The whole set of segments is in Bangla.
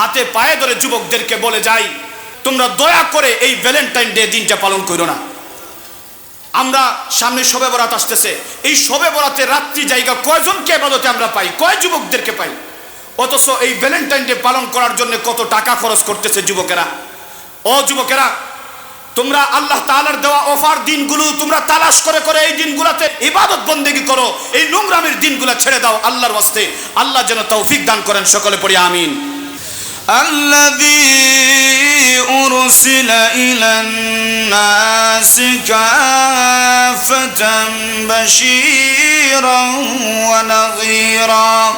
হাতে পায়ে ধরে যুবকদেরকে বলে যাই, তোমরা দয়া করে এই ভ্যালেন্টাইন ডে দিনটা পালন করো না। আমরা সামনে শবে বরাত আসতেছে। এই শবে বরাতে রাত্রি জায়গা কয়জনকে আবাদতে আমরা পাই? কয় যুবকদেরকে পাই? অথচ এই ভ্যালেন্টাইন ডে পালন করার জন্য কত টাকা খরচ করতেছে যুবকেরা? ও যুবকেরা, তোমরা আল্লাহ তালার দেওয়া অফার দিনগুলো তোমরা তালাশ করে করে এই দিনগুলোতে ইবাদত বন্দেগী করো। এই নোংরামের দিনগুলো ছেড়ে দাও আল্লাহর ওয়াস্তে। আল্লাহ যেন তৌফিক দান করেন সকলে পড়ি আমিন। الذي أرسل إلى الناس كافة بشيرا ونظيرا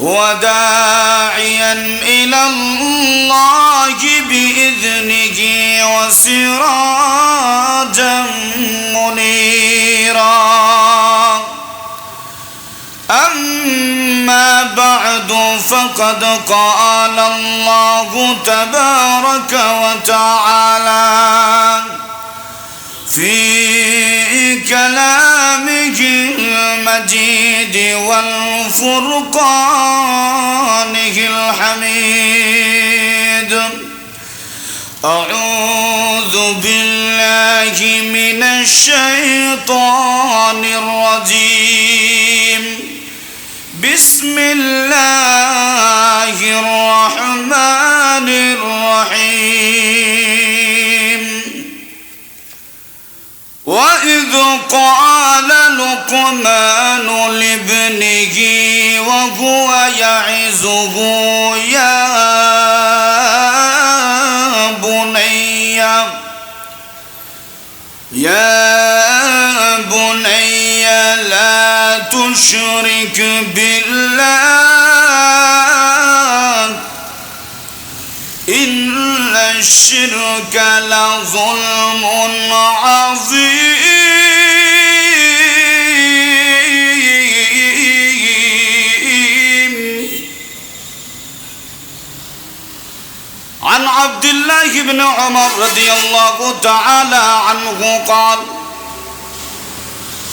وداعيا إلى الله بإذنه وسراجا منيرا أما بعد فقد قال الله تبارك وتعالى في كلامه المجيد والفرقانه الحميد. أعوذ بالله من الشيطان الرجيم. بسم الله الرحمن الرحيم. وإذ قال لقمان لابنه وهو يعزه يا بني يا بني لا تشرك بالله. إن الشرك لظلم عظيم. عن عبد الله بن عمر رضي الله تعالى عنه قال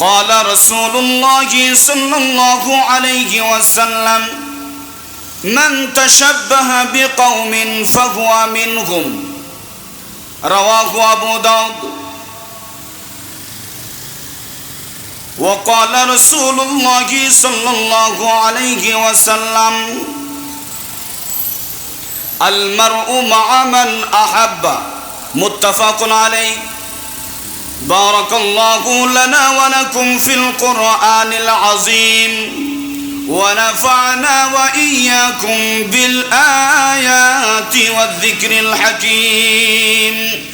قال رسول الله صلى الله عليه وسلم من تشبه بقوم فهو منهم. رواه أبو داود. وقال رسول الله صلى الله عليه وسلم المرء مع من أحب. متفق عليه. بارك الله لنا ولكم في القرآن العظيم ونفعنا وإياكم بالآيات والذكر الحكيم.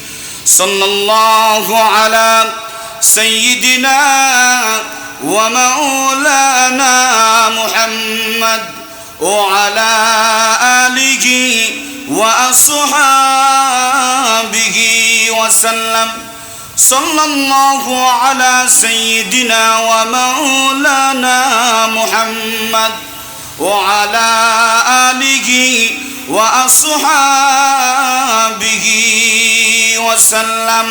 صلى الله على سيدنا ومولانا محمد وعلى آله وأصحابه وسلم. صلى الله على سيدنا ومولانا محمد وعلى آله وأصحابه وسلم.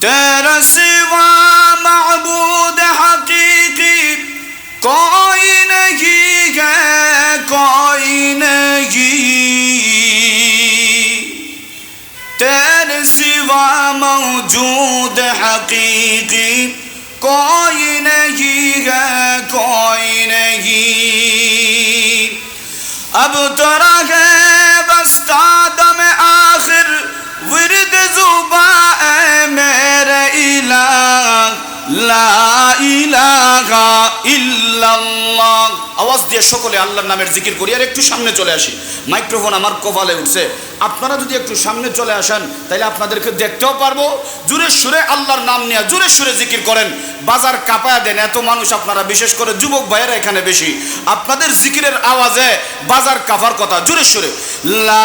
تیرا سوى معبود حقيقي کوئی نہیں غیر سوا موجود حقیقی کوئی نہیں ہے، کوئی نہیں۔ اب ترا ہے بستا دم آخر، ورد زبا اے میرے الہ، لا الہ۔ আওয়াজ দিয়ে সকলে আল্লাহর নামের জিকির করি, আর একটু সামনে চলে আসি। মাইক্রোফোন আমার কপালে উঠছে। আপনারা যদি একটু সামনে চলে আসেন তাহলে আপনাদেরকে দেখতেও পারব। জুরে সুরে আল্লাহর নাম নিয়ে জুরে সুরে জিকির করেন। বাজার কাঁপায়া দেন, এত মানুষ আপনারা, বিশেষ করে যুবক ভাইয়েরা এখানে বেশি। আপনাদের জিকিরের আওয়াজে বাজার কাফার কথা, জুরে সুরে। লা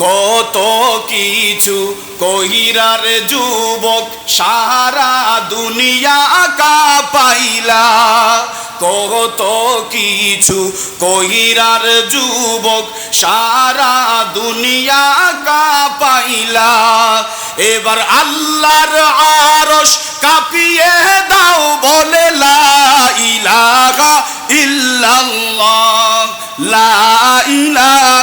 কত কিছু কহিরার যুবক সারা দুনিয়া কাপাইলা কত কিছু কহিরার যুবক সারা দুনিয়া কাপাইলা এবার আল্লাহর আরশ কাঁপিয়ে দাও বলে, লা ইলাহা ইল্লাল্লাহ, লা ইলাহা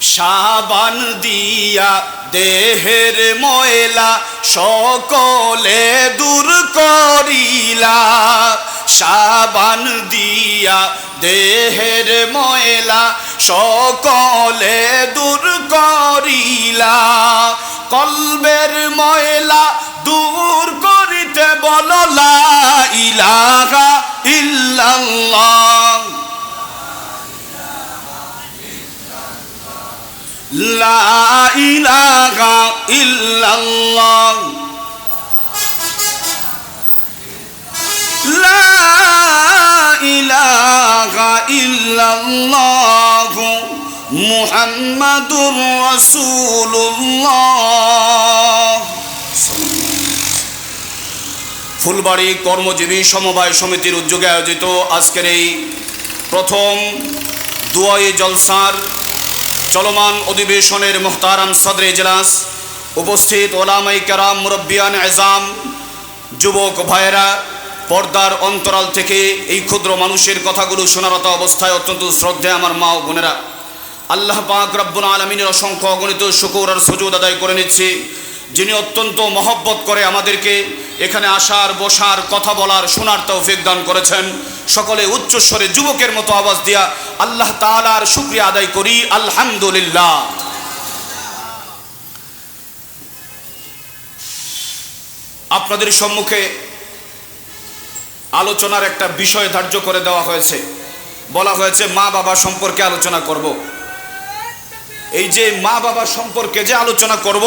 সাবান দিয়া দেহের ময়লা সকলে দূর করিলা। সাবান দিয়া দেহের ময়লা সকলে দূর করিলা। কলবের ময়লা দূর করিতে বল, লা ইলাহা ইল্লাল্লাহ। লা ইলাহা ইল্লাল্লাহ। লা ইলাহা ইল্লাল্লাহ মুহাম্মাদুর রাসূলুল্লাহ। ফুলবাড়ি কর্মজীবী সমবায় সমিতির উদ্যোগে আয়োজিত আজকের এই প্রথম দুয়াই জলসার চলমান অধিবেশনের মুখতারাম সদরে জেলাস উপস্থিত ওলামাই কারাম মুরব্বিয়ান এজাম, যুবক ভাইয়েরা, পর্দার অন্তরাল থেকে এই ক্ষুদ্র মানুষের কথাগুলো শোনারত অবস্থায় অত্যন্ত শ্রদ্ধা আমার মা ও বোনেরা। আল্লাহ পাক রব্বুল আলমিনের অসংখ্য অগণিত শুকুর আর সুযোগ আদায় করে নিচ্ছি। যিনি অত্যন্ত মহব্বত করে আমাদেরকে এখানে আসার, বসার, কথা বলার, শোনার তৌফিক দান করেছেন। সকলে উচ্চস্বরে যুবকের মতো আওয়াজ দিয়া আল্লাহ তাআলার শুক্রিয়া আদায় করি। আলহামদুলিল্লাহ। আপনাদের সম্মুখে আলোচনার একটা বিষয় ধার্য করে দেওয়া হয়েছে। বলা হয়েছে, মা বাবা সম্পর্কে আলোচনা করব। এই যে মা বাবা সম্পর্কে যে আলোচনা করব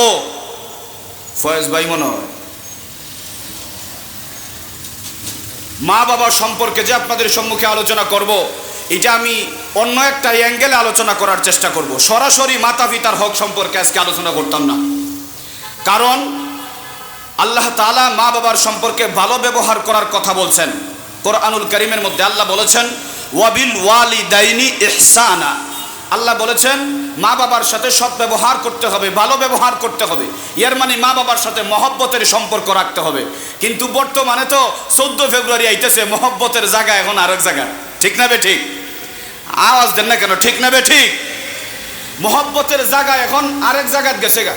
ফয়েজ ভাই মনে হয়। মা বাবা সম্পর্কে যে আপনাদের সম্মুখে আলোচনা করব, এটা আমি অন্য একটা অ্যাঙ্গেলে আলোচনা করার চেষ্টা করব। সরাসরি মাতা পিতার হক সম্পর্কে আজকে আলোচনা করতাম না। কারণ আল্লাহ তাআলা মা বাবার সম্পর্কে ভালো ব্যবহার করার কথা বলছেন। কোরআনুল করিমের মধ্যে আল্লাহ বলেছেন ওয়াবিল ওয়ালিদাইনি ইহসানা। আল্লাহ বলেছেন, মা বাবার সাথে সৎ ব্যবহার করতে হবে, ভালো ব্যবহার করতে হবে। এর মানে মা বাবার সাথে মহব্বতের সম্পর্ক রাখতে হবে। কিন্তু বর্তমানে তো চোদ্দ ফেব্রুয়ারি আইতেছে, মহব্বতের জায়গা এখন আরেক জায়গা। ঠিক না ঠিক? আওয়াজ দেন না কেন? ঠিক না ঠিক? মহব্বতের জায়গা এখন আরেক জায়গায় গেছে গা।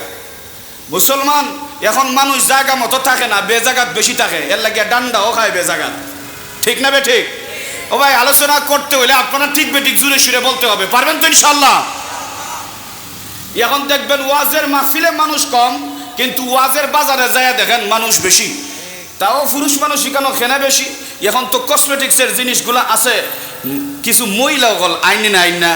মুসলমান, এখন মানুষ জায়গা মতো থাকে না বেজাগাত বেশি থাকে। এর লাগে ডান্ডাও খায় বেজাগাত ঠিক না ঠিক? ও ভাই, আলোচনা করতে হলে আপনারা ঠিক বে ঠিক জুড়ে সুরে বলতে হবে। পারবেন তো ইনশাল্লাহ এখন দেখবেন ওয়াজের মাহফিলে মানুষ কম, কিন্তু ওয়াজের বাজারে যায় দেখেন মানুষ বেশি। তাও পুরুষ মানুষ কেন খেনে বেশি। এখন তো কসমেটিক্সের জিনিসগুলো আছে। কিছু মহিলা গল আইনি না, আইন না।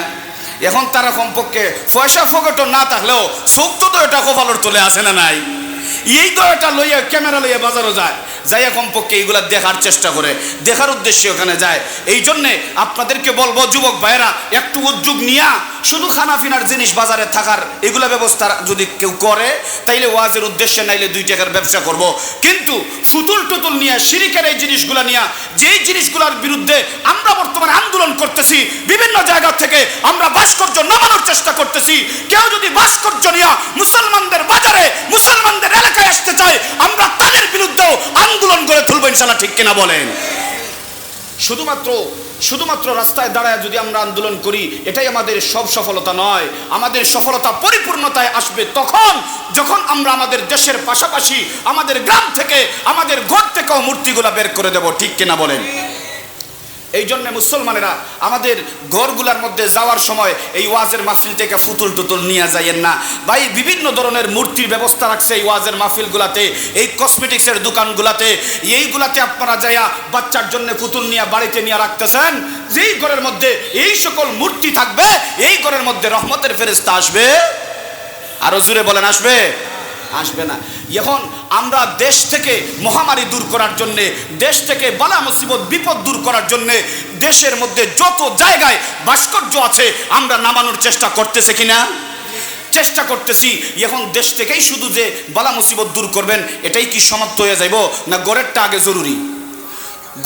এখন তারা কমপক্ষে পয়সা ফকটও না থাকলেও চোখ তো এটা কপালের তোলে আছে না নাই? এই তো এটা লইয়া, ক্যামেরা লইয়া বাজারও যায়। যাইয়া কমপক্ষে এইগুলা দেখার চেষ্টা করে। দেখার উদ্দেশ্যে ওখানে যায়। এই জন্যে আপনাদেরকে বলব, যুবক ভাইয়েরা, একটু উদ্যোগ নিয়া শুধু খানাফিনার জিনিস বাজারে থাকার এগুলা ব্যবস্থা যদি কেউ করে, তাইলে ওয়াজের উদ্দেশ্যে নাইলে দুই টাকার ব্যবসা করব। কিন্তু ফুতুল টুতুল নিয়ে শিরিকের এই জিনিসগুলা নিয়ে, যেই জিনিসগুলোর বিরুদ্ধে আমরা বর্তমানে আন্দোলন করতেছি, বিভিন্ন জায়গা থেকে আমরা ভাস্কর্য নামানোর চেষ্টা করতেছি, কেউ যদি ভাস্কর্য নিয়ে মুসলমানদের বাজারে, মুসলমানদের এলাকায় আসতে চায়, আমরা তাদের বিরুদ্ধেও আন্দোলন করে তুলবো ইনশাল্লাহ ঠিক কিনা বলেন? শুধুমাত্র শুধুমাত্র রাস্তায় দাঁড়ায় যদি আমরা আন্দোলন করি, এটাই আমাদের সব সফলতা নয়। আমাদের সফলতা পরিপূর্ণতায় আসবে তখন, যখন আমরা আমাদের দেশের পাশাপাশি, আমাদের গ্রাম থেকে, আমাদের ঘর থেকেও মূর্তিগুলা বের করে দেব, ঠিক কিনা বলেন? এই জন্য মুসলমানেরা আমাদের ঘরগুলার মধ্যে যাওয়ার সময় এই ওয়াজের মাহফিল থেকে ফুতুল টুতুল নিয়ে যাইয়েন না। ভাই, বিভিন্ন ধরনের মূর্তির ব্যবস্থা রাখছে এই ওয়াজের মাহফিলগুলাতে, এই কসমেটিক্সের দোকানগুলাতে। এইগুলাতে আপনারা যাইয়া বাচ্চার জন্য পুতুল নিয়ে বাড়িতে নিয়ে রাখতেছেন। যেই ঘরের মধ্যে এই সকল মূর্তি থাকবে, এই ঘরের মধ্যে রহমতের ফেরেস্তা আসবে। আরও জুড়ে বলেন, আসবে? আসবে না। এখন আমরা দেশ থেকে মহামারী দূর করার জন্যে, দেশ থেকে বালা মুসিবত, বিপদ দূর করার জন্যে, দেশের মধ্যে যত জায়গায় ভাস্কর্য আছে, আমরা নামানোর চেষ্টা করতেছে কিনা? চেষ্টা করতেছি। এখন দেশ থেকেই শুধু যে বালা মুসিবত দূর করবেন, এটাই কি সমাপ্ত হয়ে যাইব, না গড়েরটা আগে জরুরি?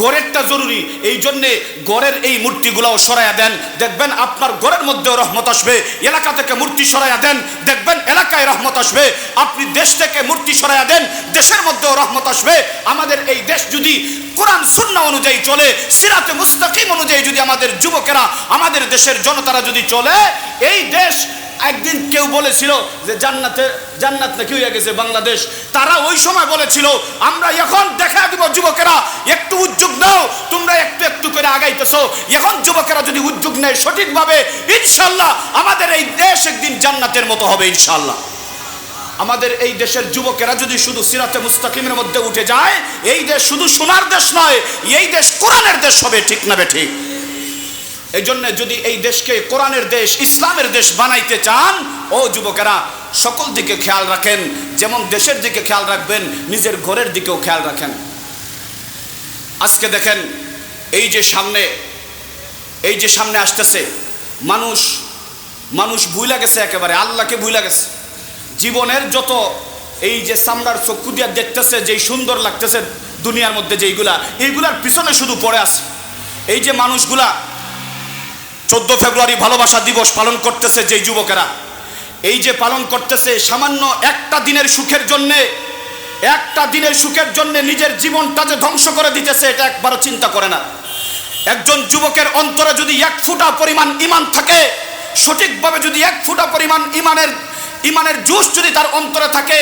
গড়েরটা জরুরি। এই জন্যে গড়ের এই মূর্তিগুলাও সরাইয়া দেন। দেখবেন আপনার গড়ের মধ্যেও রহমত আসবে। এলাকা থেকে মূর্তি সরাইয়া দেন। দেখবেন এলাকায় রহমত আসবে। আপনি দেশ থেকে মূর্তি সরাইয়া দেন, দেশের মধ্যেও রহমত আসবে। আমাদের এই দেশ যদি কোরআন, সুন্না অনুযায়ী চলে, সিরাতে মুস্তাকিম অনুযায়ী যদি আমাদের যুবকেরা, আমাদের দেশের জনতারা যদি চলে, এই দেশ একদিন কেউ বলেছিল যে জান্নাতে, জান্নাত নাকি হয়ে গেছে বাংলাদেশ। তারা ওই সময় বলেছিল, আমরা এখন দেখা দিব যুবকেরা, একটু উদ্যোগ নাও, তোমরা একটু একটু করে আগাইতেছো। এখন যুবকেরা যদি উদ্যোগ নেয় সঠিকভাবে, ইনশাল্লাহ আমাদের এই দেশ একদিন জান্নাতের মতো হবে, ইনশাল্লাহ। আমাদের এই দেশের যুবকেরা যদি শুধু সিরাতে মুস্তাকিমের মধ্যে উঠে যায়, এই দেশ শুধু সোনার দেশ নয়, এই দেশ কোরআনের দেশ হবে, ঠিক না বে ঠিক? এই জন্য যদি এই দেশকে কোরআনের দেশ, ইসলামের দেশ বানাইতে চান, ও যুবকেরা, সকল দিকে খেয়াল রাখেন, যেমন দেশের দিকে খেয়াল রাখবেন, নিজের ঘরের দিকেও খেয়াল রাখেন। আজকে দেখেন, এই যে সামনে, এই যে সামনে আসতেছে, মানুষ মানুষ ভুইলা গেছে একেবারে, আল্লাহকে ভুইলা গেছে। জীবনের যত এই যে সামরার চক্ষু দিয়া দেখতেছে, যেই সুন্দর লাগতেছে দুনিয়ার মধ্যে যেইগুলা এইগুলার পিছনে শুধু পড়ে আছে। এই যে মানুষগুলা চোদ্দ ফেব্রুয়ারি ভালোবাসা দিবস পালন করতেছে যে যুবকেরা। এই যে পালন করতেছে সামান্য একটা দিনের সুখের জন্যে, একটা দিনের সুখের জন্য নিজের জীবনটা যে ধ্বংস করে দিতেছে, এটা একবারও চিন্তা করে না। একজন যুবকের অন্তরে যদি এক ফুটা পরিমাণ ইমান থাকে, সঠিকভাবে যদি এক ফুটা পরিমাণ ইমানের ইমানের জুস যদি তার অন্তরে থাকে,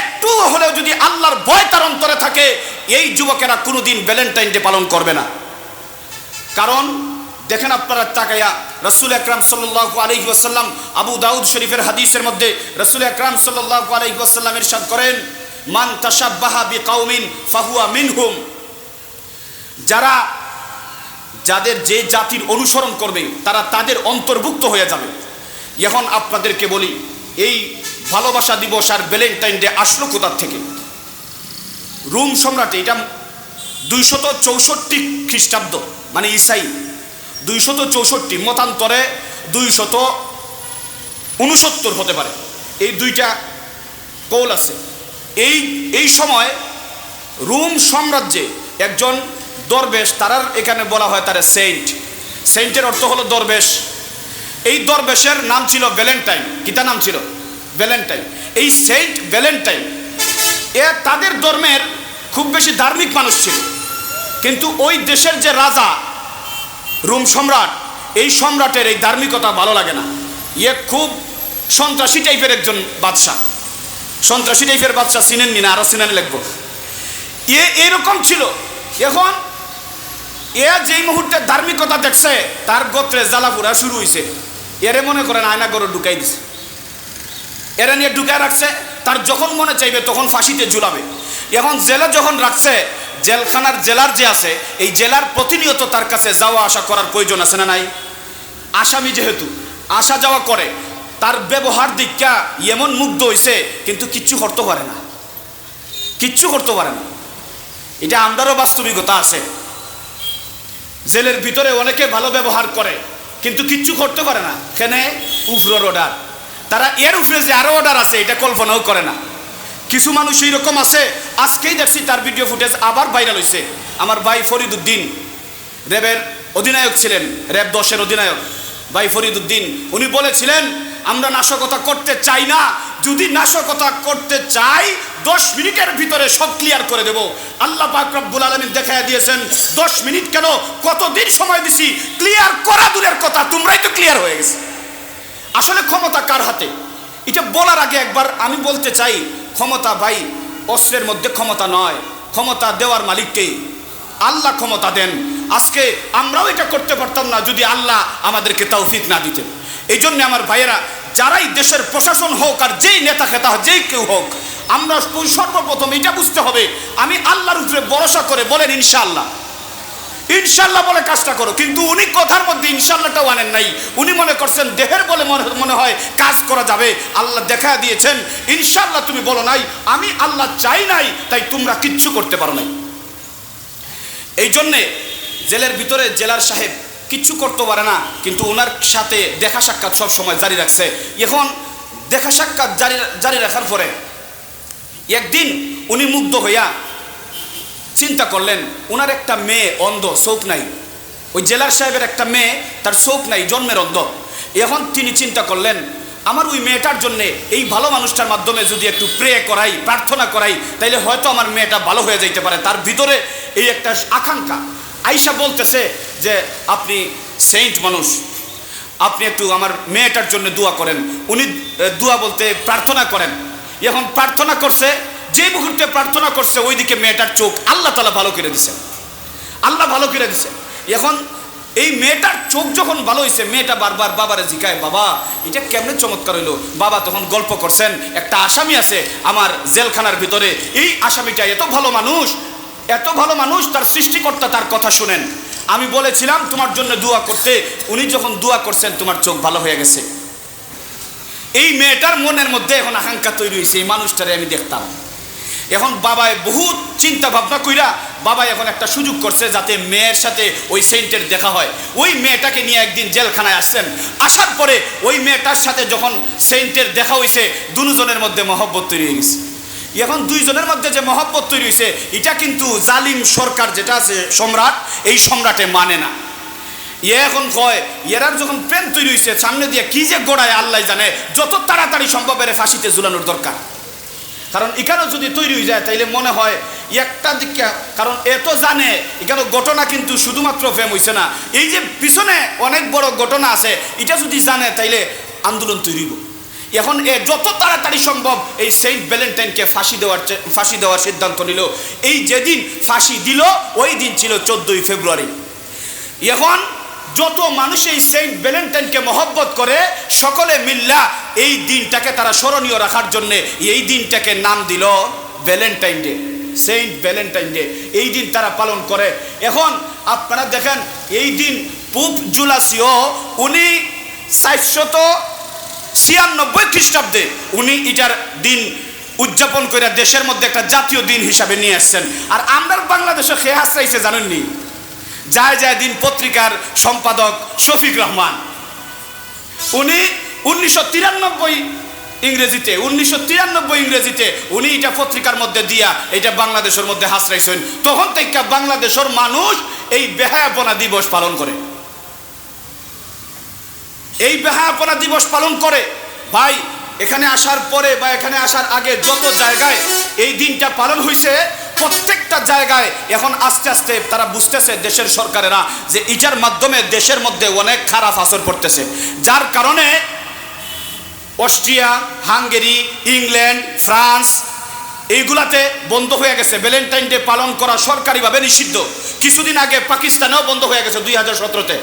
একটু হলেও যদি আল্লাহর ভয় তার অন্তরে থাকে, এই যুবকেরা কোনোদিন ভ্যালেন্টাইন ডে পালন করবে না। কারণ দেখেন আপনারা তাকাইয়া রসুল আকরাম সাল্লাহ আলহি ওয়াসাল্লাম, আবু দাউদ শরীফের হাদিসের মধ্যে রসুল আকরাম সাল্লাহ আলহি ওয়াসাল্লাম ইরশাদ করেন, মান তাসাব্বাহা বি কাউমিন ফাহুয়া মিনহুম। যারা যাদের যে জাতির অনুসরণ করবে, তারা তাদের অন্তর্ভুক্ত হয়ে যাবে। এখন আপনাদেরকে বলি, এই ভালোবাসা দিবস আর ভ্যালেন্টাইন ডে আসলো কোথার থেকে? রুম সম্রাট, এটা দুইশত চৌষট্টি খ্রিস্টাব্দ মানে ইসাই দুইশত চৌষট্টি মতান্তরে দুইশত উনসত্তর হতে পারে। এই দুইটা কৌল আছে। এই এই সময় রুম সাম্রাজ্যে একজন দরবেশ, তারার এখানে বলা হয় তারা সেন্ট। সেন্টের অর্থ হলো দরবেশ। এই দরবেশের নাম ছিল ভ্যালেন্টাইন। কি তার নাম ছিল? ভ্যালেন্টাইন। এই সেন্ট ভ্যালেন্টাইন, এ তাদের ধর্মের খুব বেশি ধার্মিক মানুষ ছিল। কিন্তু ওই দেশের যে রাজা রোম সম্রাট, এই সম্রাটের এই ধার্মিকতা ভালো লাগে না। ইয়ে খুব সন্ত্রাসী টাইপের একজন বাদশাহ। সন্ত্রাসী টাইপের বাদশাহ চিনেননি না, আরও চিনেন লিখব। এ, এরকম ছিল। এখন এ যেই মুহূর্তে ধার্মিকতা দেখছে, তার গোত্রে জ্বালাপুরা শুরু হয়েছে এরে মনে করেন আয়না গরু ঢুকাই দিছে। এরা নিয়ে ঢুকায় রাখছে, তার যখন মনে চাইবে তখন ফাঁসিতে ঝুলাবে। এখন জেলে যখন রাখছে জেলখানার জেলার যে আছে, এই জেলার প্রতিনিয়ত তার কাছে যাওয়া আসা করার প্রয়োজন আছে না নাই? আসামি যেহেতু, আসা যাওয়া করে, তার ব্যবহার দীক্ষা এমন মুগ্ধ হইছে, কিন্তু কিচ্ছু করতে পারে না। কিচ্ছু করতে পারে না। এটা আমরারও বাস্তবিকতা আছে। জেলের ভিতরে অনেকে ভালো ব্যবহার করে, কিন্তু কিচ্ছু করতে পারে না। কেন? উফরোর অর্ডার তারা এর উপরে যে আরও অর্ডার আছে, এটা কল্পনাও করে না। কিছু মানুষ এইরকম আছে, আজকেই দেখছি তার ভিডিও ফুটেজ আবার ভাইরাল হয়েছে আমার ভাই ফরিদুদ্দিন, র্যাবের অধিনায়ক ছিলেন, র্যাব দশের অধিনায়ক। ভাই ফরিদুদ্দিন, উনি বলেছিলেন, আমরা নাশকতা করতে চাই না, যদি নাশকতা করতে চাই, দশ মিনিটের ভিতরে সব ক্লিয়ার করে দেব। আল্লাহ পাক রব্বুল আলমিন দেখাই দিয়েছেন, দশ মিনিট কেন? কতদিন সময় দিছি? ক্লিয়ার করা দূরের কথা, তোমরাই তো ক্লিয়ার হয়ে গেছে। আসলে ক্ষমতা কার হাতে? এটা বলার আগে একবার আমি বলতে চাই ক্ষমতা ভাই, অস্ত্রের মধ্যে ক্ষমতা নয়। ক্ষমতা দেওয়ার মালিককে আল্লাহ ক্ষমতা দেন। আজকে আমরাও এটা করতে পারতাম না যদি আল্লাহ আমাদেরকে তৌফিক না দিতেন। এই জন্য আমার ভাইয়েরা, যারাই দেশের প্রশাসন হোক আর যেই নেতা খেতা, যেই কেউ হোক, আমরা সর্বপ্রথম এটা বুঝতে হবে। আমি আল্লাহর উপরে ভরসা করে বলেন ইনশাআল্লাহ। ইনশাল্লাহ বলে কাজটা করো। কিন্তু উনি কথার মধ্যে ইনশাল্লাহটাও আনেন নাই। উনি মনে করছেন দেহের বলে মনে হয় কাজ করা যাবে। আল্লাহ দেখা দিয়েছেন, ইনশাল্লাহ তুমি বলো নাই, আমি আল্লাহ চাই নাই, তাই তোমরা কিচ্ছু করতে পারো নাই। এই জন্যে জেলের ভিতরে জেলার সাহেব কিচ্ছু করতে পারে না, কিন্তু ওনার সাথে দেখা সাক্ষাৎ সব সময় জারি রাখছে। এখন দেখা সাক্ষাৎ জারি জারি রাখার পরে একদিন উনি মুগ্ধ হইয়া চিন্তা করলেন ওনার একটা মেয়ে, অন্ধ চোখ নাই। ওই জেলার সাহেবের একটা মেয়ে, তার চোখ নাই, জন্মের অন্ধ। এখন তিনি চিন্তা করলেন, আমার ওই মেয়েটার জন্যে এই ভালো মানুষটার মাধ্যমে যদি একটু প্রে করাই, প্রার্থনা করাই, তাইলে হয়তো আমার মেয়েটা ভালো হয়ে যাইতে পারে। তার ভিতরে এই একটা আকাঙ্ক্ষা। আইসা বলতেছে যে, আপনি সেন্ট মানুষ। আপনি একটু আমার মেয়েটার জন্য দোয়া করেন। উনি দোয়া বলতে প্রার্থনা করেন। এখন প্রার্থনা করছে যে মুহূর্তে প্রার্থনা করছে, ওইদিকে মেয়েটার চোখ আল্লাহ তালা ভালো করে দিছে। আল্লাহ ভালো করে দিছে। এখন এই মেয়েটার চোখ যখন ভালো হয়েছে মেয়েটা বারবার বাবারে জিকায়, বাবা, এটা কেমনে চমৎকার হইল? বাবা তখন গল্প করছেন, একটা আসামি আছে আমার জেলখানার ভিতরে। এই আসামিটা এত ভালো মানুষ, এত ভালো মানুষ, তার সৃষ্টিকর্তা তার কথা শুনেন। আমি বলেছিলাম তোমার জন্য দোয়া করতে। উনি যখন দোয়া করছেন, তোমার চোখ ভালো হয়ে গেছে। এই মেয়েটার মনের মধ্যে এখন আকাঙ্ক্ষা তৈরি হয়েছে এই মানুষটারে আমি দেখতাম। এখন বাবায় বহুত চিন্তা ভাবনা কইরা বাবা এখন একটা সুযোগ করছে যাতে মেয়ের সাথে ওই সেন্টের দেখা হয়। ওই মেয়েটাকে নিয়ে একদিন জেলখানায় আসছেন। আসার পরে ওই মেয়েটার সাথে যখন সেন্টের দেখা হয়েছে দুজনের মধ্যে মহব্বত তৈরি হয়ে গেছে। এখন দুইজনের মধ্যে যে মহব্বত তৈরি হয়েছে এটা কিন্তু জালিম সরকার যেটা আছে, সম্রাট, এই সম্রাটে মানে না। ইয়ে এখন কয় এরার যখন প্রেম তৈরি হয়েছে সামনে দিয়ে কি যে গোড়ায় আল্লাহ জানে, যত তাড়াতাড়ি সম্ভব এর ফাঁসিতে ঝুলানোর দরকার। কারণ এখানেও যদি তৈরি হয়ে যায়, তাইলে মনে হয় একটা দিকে কারণ এত জানে এখানে ঘটনা কিন্তু শুধুমাত্র প্রেম হইছে না। এই যে পিছনে অনেক বড় ঘটনা আছে, এটা যদি জানে, তাইলে আন্দোলন তৈরি এখন এ যত তাড়াতাড়ি সম্ভব এই সেন্ট ভ্যালেন্টাইনকে ফাঁসি দেওয়ার ফাঁসি দেওয়ার সিদ্ধান্ত নিল। এই যেদিন ফাঁসি দিল, ওই দিন ছিল চোদ্দই ফেব্রুয়ারি। এখন যত মানুষ এই সেন্ট ভ্যালেন্টাইনকে মহব্বত করে, সকলে মিল্লা এই দিনটাকে তারা স্মরণীয় রাখার জন্যে এই দিনটাকে নাম দিল Valentine day, Saint Valentine day. এই দিন তারা পালন করে। এখন আপনারা দেখেন, এই দিন পুপ জুলাসিও উনি চারশত ছিয়ানব্বই খ্রিস্টাব্দে উনি এটার দিন উদযাপন করে দেশের মধ্যে একটা জাতীয় দিন হিসাবে নিয়ে আসছেন। আর আমরা বাংলাদেশে খেয়ে হাসরাইছে জানেননি? যায় যায় দিন পত্রিকার সম্পাদক শফিক রহমান। উনি উনিশশো তিরানব্বই ইংরেজিতে, উনিশশো তিরানব্বই ইংরেজিতে উনি এটা পত্রিকার মধ্যে দিয়া এটা বাংলাদেশের মধ্যে হাসরাইছেন। তখন থেকে বাংলাদেশের মানুষ এই বেহায়াপনা দিবস পালন করে। এই বেহায়াপনা দিবস পালন করে। ভাই, এখানে আসার পরে বা এখানে আসার আগে যত জায়গায় এই দিনটা পালন হয়েছে প্রত্যেকটা জায়গায় এখন আস্তে আস্তে তারা বুঝতেছে দেশের সরকারেরা যে এটার মাধ্যমে দেশের মধ্যে অনেক খারাপ আসর পড়তেছে যার কারণে অস্ট্রিয়া, হাঙ্গেরি, ইংল্যান্ড, ফ্রান্স এইগুলাতে বন্ধ হয়ে গেছে। ভ্যালেন্টাইন ডে পালন করা সরকারিভাবে নিষিদ্ধ। কিছুদিন আগে পাকিস্তানেও বন্ধ হয়ে গেছে দুই হাজার সতেরোতে।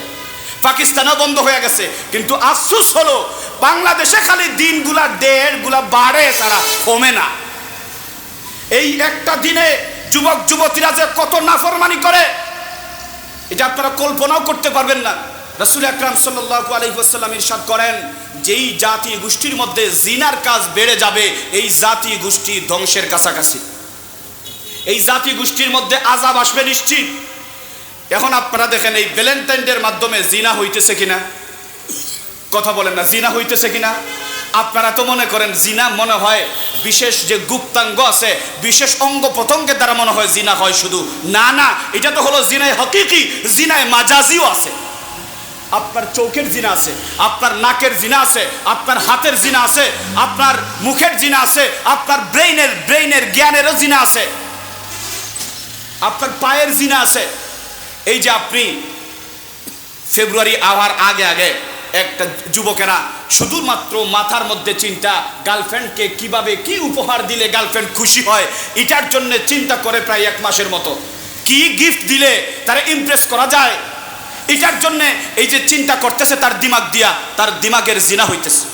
পাকিস্তানেও বন্ধ হয়ে গেছে। কিন্তু আফসুস হলো, বাংলাদেশে খালি দিনগুলা ডেটগুলা বাড়ে তারা কমে না। এই একটা দিনে যুবক, যুবতীরা যে কত নাফরমানি করে, এটা আপনারা কল্পনাও করতে পারবেন না। রসুল আকরাম সাল্লাল্লাহু আলাইহি ওয়াসাল্লাম ইরশাদ করেন, যেই জাতি গোষ্ঠীর মধ্যে জিনার কাজ বেড়ে যাবে, এই জাতি গোষ্ঠী ধ্বংসের কাছাকাছি। এই জাতি গোষ্ঠীর মধ্যে আজাব আসবে নিশ্চিত। এখন আপনারা দেখেন এই ভ্যালেন্টাইন ডের মাধ্যমে জিনা হইতেছে কিনা। কথা বলেন না, জিনা হইতেছে কিনা? আপনারা তো মনে করেন জিনা মনে হয় বিশেষ যে গুপ্তাঙ্গ আছে, বিশেষ অঙ্গ প্রত্যঙ্গের দ্বারা মনে হয় জিনা হয় শুধু। না না, এটা তো হলো জিনায় হকিকি, জিনায় মাজাজিও আছে। আপনার চৌকের জিনা আছে, আপনার নাকের জিনা আছে, আপনার হাতের জিনা আছে, আপনার মুখের জিনা আছে, আপনার ব্রেইনের ব্রেইনের জ্ঞানেরও জিনা আছে। আপনার পায়ের জিনা আছে। এই যে আপনি ফেব্রুয়ারি আওয়ার আগে আগে একটা যুবকেরা শুধুমাত্র মাথার মধ্যে চিন্তা, গার্লফ্রেন্ডকে কীভাবে কি উপহার দিলে গার্লফ্রেন্ড খুশি হয়? এটার জন্য চিন্তা করে প্রায় এক মাসের মতো। কি গিফট দিলে তারা ইমপ্রেস করা যায়? এটার জন্য এই যে চিন্তা করতেছে তার দিমাগ দিয়া, তার দিমাগের জিনা হইতেছে।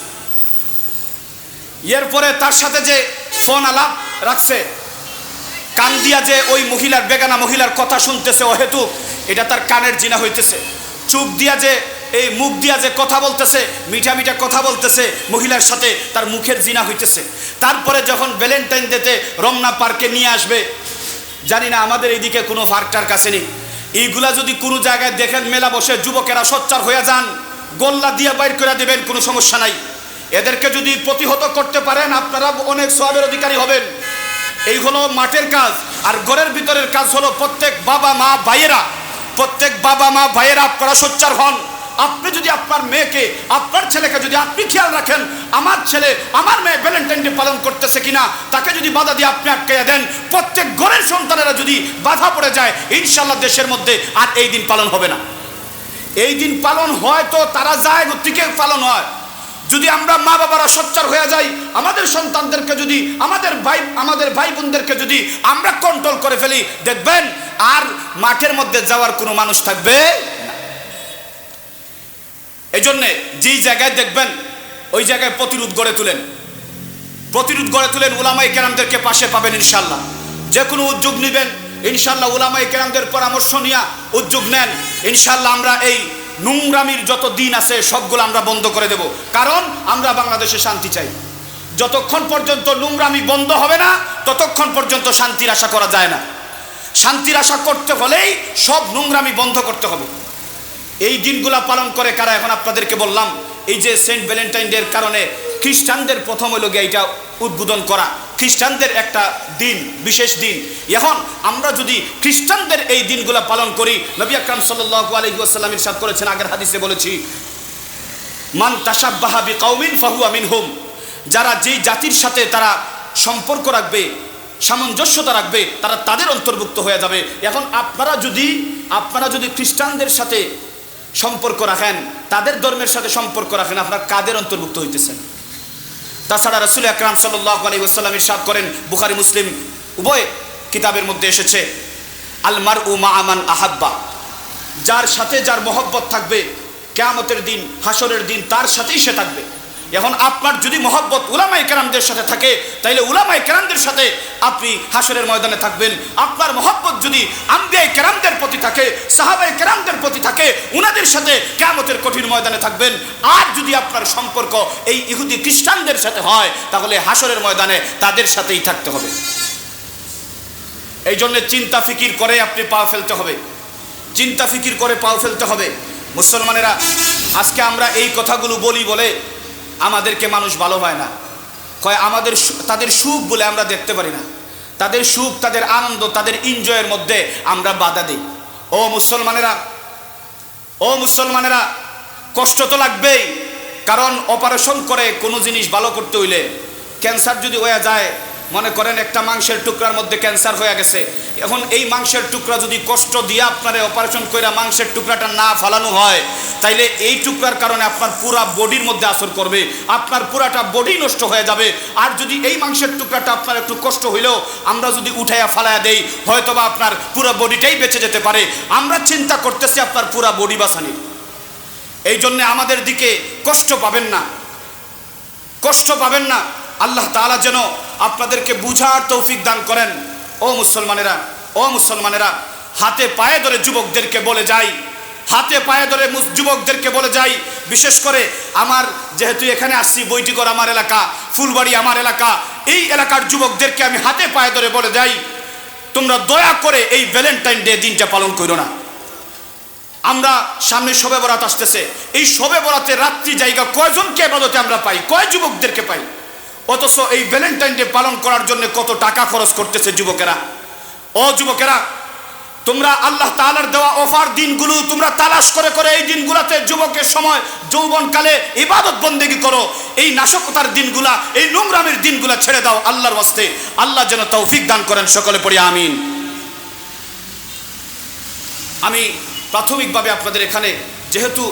এরপরে তার সাথে যে ফোন আলাপ রাখছে, কান দিয়া যে ওই মহিলার বেগানা মহিলার কথা শুনতেছে, অহেতু, এটা তার কানের জিনা হইতেছে। চুপ দিয়া যে এই মুখ দিয়া যে কথা বলতেছে, মিঠা মিঠা কথা বলতেছে, মহিলার সাথে তার মুখের জিনা হইতেছে। তারপরে যখন ভ্যালেন্টাইন ডেতে রমনা পার্কে নিয়ে আসবে, জানি না আমাদের এইদিকে কোনো পার্কটার কাছে নেই। এইগুলা যদি কোনো জায়গায় দেখেন, মেলা বসে যুবকেরা সোচ্চার হয়ে যান, গোল্লা দিয়ে বাইর করে দেবেন, কোনো সমস্যা নাই। এদেরকে যদি প্রতিহত করতে পারেন, আপনারা অনেক সবের অধিকারী হবেন। এই হলো মাঠের কাজ, আর ঘরের ভিতরের কাজ হলো প্রত্যেক বাবা মা ভাইয়েরা প্রত্যেক বাবা মা ভাইয়েরা আপনারা সোচ্চার হন। আপনি যদি আপনার মেয়েকে, আপনার ছেলেকে যদি আপনি খেয়াল রাখেন, আমার ছেলে, আমার মেয়ে ভ্যালেন্টাইন ডে পালন করতেছে কিনা, তাকে যদি বাধা দিয়ে আপনি আটকে দেন, প্রত্যেক ঘরের সন্তানেরা যদি বাধা পড়ে যায় ইনশাল্লাহ দেশের মধ্যে আর এই দিন পালন হবে না এই দিন পালন হয় তো তারা যায় থেকে পালন হয় যদি আমরা মা বাবারা সোচ্চার হয়ে যাই, আমাদের সন্তানদেরকে যদি, আমাদের ভাই আমাদের ভাই বোনদেরকে যদি আমরা কন্ট্রোল করে ফেলি, দেখবেন আর মাঠের মধ্যে যাওয়ার কোনো মানুষ থাকবে। এই জন্যে যেই জায়গায় দেখবেন, ওই জায়গায় প্রতিরোধ গড়ে তুলেন। প্রতিরোধ গড়ে তুলেন উলামাই কেরামদেরকে পাশে পাবেন ইনশাল্লাহ যে কোনো উদ্যোগ নেবেন ইনশাল্লাহ উলামাই কেরামদের পরামর্শ নিয়ে উদ্যোগ নেন। ইনশাল্লাহ আমরা এই নোংরামির যত দিন আছে, সবগুলো আমরা বন্ধ করে দেব। কারণ আমরা বাংলাদেশে শান্তি চাই। যতক্ষণ পর্যন্ত নোংরামি বন্ধ হবে না, ততক্ষণ পর্যন্ত শান্তির আশা করা যায় না। শান্তির আশা করতে হলেই সব নোংরামি বন্ধ করতে হবে। এই দিনগুলা পালন করে কারা? এখন আপনাদেরকে বললাম, এই যে সেন্ট ভ্যালেন্টাইন ডের কারণে খ্রিস্টানদের প্রথম হলো গিয়ে এটা উদ্বোধন করা। খ্রিস্টানদের একটা দিন, বিশেষ দিন। এখন আমরা যদি খ্রিস্টানদের এই দিনগুলো পালন করি, নবী আকরাম সাল্লাল্লাহু আলাইহি ওয়াসাল্লাম ইরশাদ করেছেন, আগের হাদিসে বলেছি, মান তাসাব্বাহা বিকাউমিন ফাহুয়া মিনহুম। যারা যেই জাতির সাথে তারা সম্পর্ক রাখবে, সামঞ্জস্যতা রাখবে, তারা তাদের অন্তর্ভুক্ত হয়ে যাবে। এখন আপনারা যদি আপনারা যদি খ্রিস্টানদের সাথে সম্পর্ক রাখেন, তাদের ধর্মের সাথে সম্পর্ক রাখেন, আপনারা কাদের অন্তর্ভুক্ত হইতেছেন? তাছাড়া রসুল আকরাম সাল্লাহ আলী ইরশাদ করেন, বুখারি, মুসলিম, উভয় কিতাবের মধ্যে এসেছে আলমার উ মা আমান আহাব্বা, যার সাথে যার মহব্বত থাকবে, কেয়ামতের দিন হাসরের দিন, তার সাথেই সে থাকবে। এখন আপনার যদি মহব্বত উলামাই কেরামদের সাথে থাকে, তাইলে উলামাই কেরামদের সাথে আপনি হাসরের ময়দানে থাকবেন। আপনার মহব্বত যদি আম্বিয়াই কেরামদের প্রতি থাকে সাহাবাই কেরামদের প্রতি থাকে, উনাদের সাথে কেয়ামতের কঠিন ময়দানে থাকবেন। আর যদি আপনার সম্পর্ক এই ইহুদি খ্রিস্টানদের সাথে হয়, তাহলে হাসরের ময়দানে তাদের সাথেই থাকতে হবে। এই জন্য চিন্তা ফিকির করে আপনি পা ফেলতে হবে। চিন্তা ফিকির করে পাও ফেলতে হবে। মুসলমানেরা, আজকে আমরা এই কথাগুলো বলি বলে আমাদেরকে মানুষ ভালো পায় না। কয় আমাদের তাদের সুখ বলে আমরা দেখতে পারি না। তাদের সুখ, তাদের আনন্দ, তাদের এনজয়ের মধ্যে আমরা বাধা দিই। ও মুসলমানেরা ও মুসলমানেরা, কষ্ট তো লাগবেই, কারণ অপারেশন করে কোনো জিনিস ভালো করতে হইলে ক্যান্সার যদি হয়ে যায় মনে করেন একটা মাংসের টুকরার মধ্যে ক্যান্সার হয়ে গেছে। এখন এই মাংসের টুকরা যদি কষ্ট দিয়ে আপনার অপারেশন করে মাংসের টুকরাটা না ফালানো হয়, তাইলে এই টুকরার কারণে আপনার পুরা বডির মধ্যে আসর করবে। আপনার পুরাটা বডি নষ্ট হয়ে যাবে। আর যদি এই মাংসের টুকরাটা আপনার একটু কষ্ট হইলেও আমরা যদি উঠাইয়া ফালাইয়া দেই, হয়তোবা আপনার পুরো বডিটাই বেঁচে যেতে পারে। আমরা চিন্তা করতেছি আপনার পুরা বডি বাঁচানির এই জন্য আমাদের দিকে কষ্ট পাবেন না। কষ্ট পাবেন না। আল্লাহ তাআলা যেন আপনাদেরকে বুঝার তৌফিক দান করেন। ও মুসলমানেরা ও মুসলমানেরা, হাতে পায়ে ধরে যুবকদেরকে বলে যাই। হাতে পায়ে ধরে যুবকদেরকে বলে যাই। বিশেষ করে আমার যেহেতু এখানে আসছি বৈটিকর আমার এলাকা, ফুলবাড়ি আমার এলাকা, এই এলাকার যুবকদেরকে আমি হাতে পায়ে ধরে বলে যাই। তোমরা দয়া করে এই ভ্যালেন্টাইন ডে দিনটা পালন করো না। আমরা সামনে শবে বরাত আসতেছে। এই শবে বরাতে রাত্রি জায়গা কয়জনকে আবাদতে আমরা পাই? কয় যুবকদেরকে পাই? অথচ এই ভ্যালেন্টাইন ডে পালন করার জন্য কত টাকা খরচ করতেছে যুবকেরা? ও যুবকেরা, তোমরা আল্লাহ তালার দেওয়া অফার দিনগুলো তোমরা তালাশ করে করে এই দিনগুলোতে যুবকের সময় যৌবনকালে ইবাদত বন্দেগী করো। এই নাশকতার দিনগুলা, এই নোংরামের দিনগুলা ছেড়ে দাও আল্লাহর ওয়াস্তে। আল্লাহ যেন তৌফিক দান করেন সকলে পড়ি, আমিন। আমি প্রাথমিকভাবে আপনাদের এখানে, যেহেতু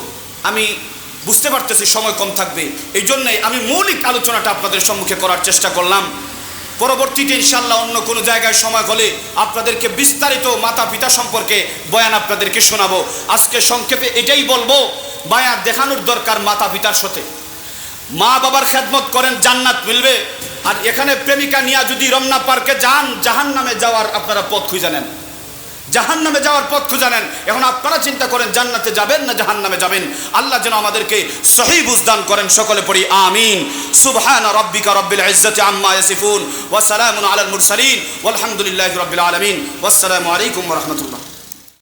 আমি বুঝতে পারতেছি সময় কম থাকবে। এই জন্যই আমি মৌলিক আলোচনাটা আপনাদের সম্মুখে করার চেষ্টা করলাম। পরবর্তীতে ইনশাল্লাহ অন্য কোনো জায়গায় সময় হলে আপনাদেরকে বিস্তারিত মাতা পিতা সম্পর্কে বয়ান আপনাদেরকে শোনাবো। আজকে সংক্ষেপে এটাই বলব, বায়ান দেখানোর দরকার মাতা পিতার সাথে। মা বাবার খেদমত করেন, জান্নাত মিলবে। আর এখানে প্রেমিকা নিয়ে যদি রমনা পার্কে যান জাহান নামে যাওয়ার আপনারা পথ খুঁজে নেন। জাহান নামে যাওয়ার পথ খুঁজে নেন। এখন আপনারা চিন্তা করেন, জান্নাতে যাবেন না জাহান নামে যাবেন? আল্লাহ যেন আমাদেরকে সহি বুঝদান করেন, সকলে পড়ি, আমিন। সুবহান রব্বিকা রব্বিল ইজ্জতি আম্মা ইয়াসিফুন, ওয়া সালামুন আলাল মুরসালিন, ওয়ালহামদুলিল্লাহি রব্বিল আলামিন। ওয়াসসালামু আলাইকুম ওয়া রাহমাতুল্লাহ।